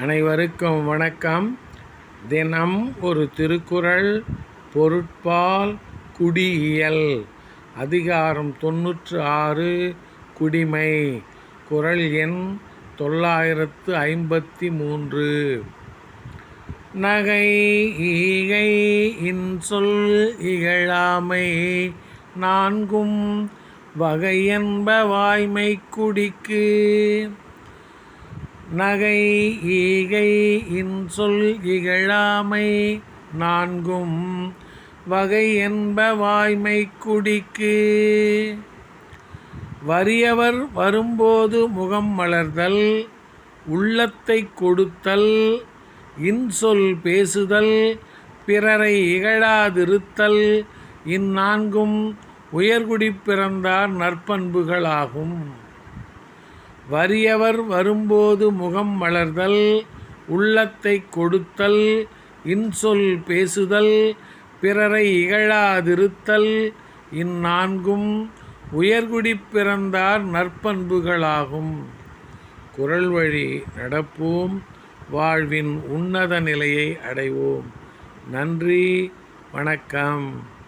அனைவருக்கும் வணக்கம். தினம் ஒரு திருக்குறள் பொருட்பால் குடியியல். அதிகாரம் தொன்னூற்று ஆறு குடிமை. குறள் எண் தொள்ளாயிரத்து ஐம்பத்தி மூன்று. நகை ஈகை இன்சொல் இகழாமை நான்கும் வகையென்ப வாய்மை குடிக்கு நகை ஈகை இன்சொல் இகழாமை நான்கும் வகை என்ப வாய்மை குடிக்கு. வறியவர் வரும்போது முகம் மலர்தல் உள்ளத்தை கொடுத்தல் இன்சொல் பேசுதல் பிறரை இகழாதிருத்தல் இந்நான்கும் உயர்குடி பிறந்தார் நற்பண்புகளாகும். வறியவர் வரும்போது முகம் மலர்தல் உள்ளத்தை கொடுத்தல் இன்சொல் பேசுதல் பிறரை இகழாதிருத்தல் இந்நான்கும் உயர்குடி பிறந்தார் நற்பண்புகளாகும். குரல் வழி நடப்போம் வாழ்வின் உன்னத நிலையை அடைவோம். நன்றி வணக்கம்.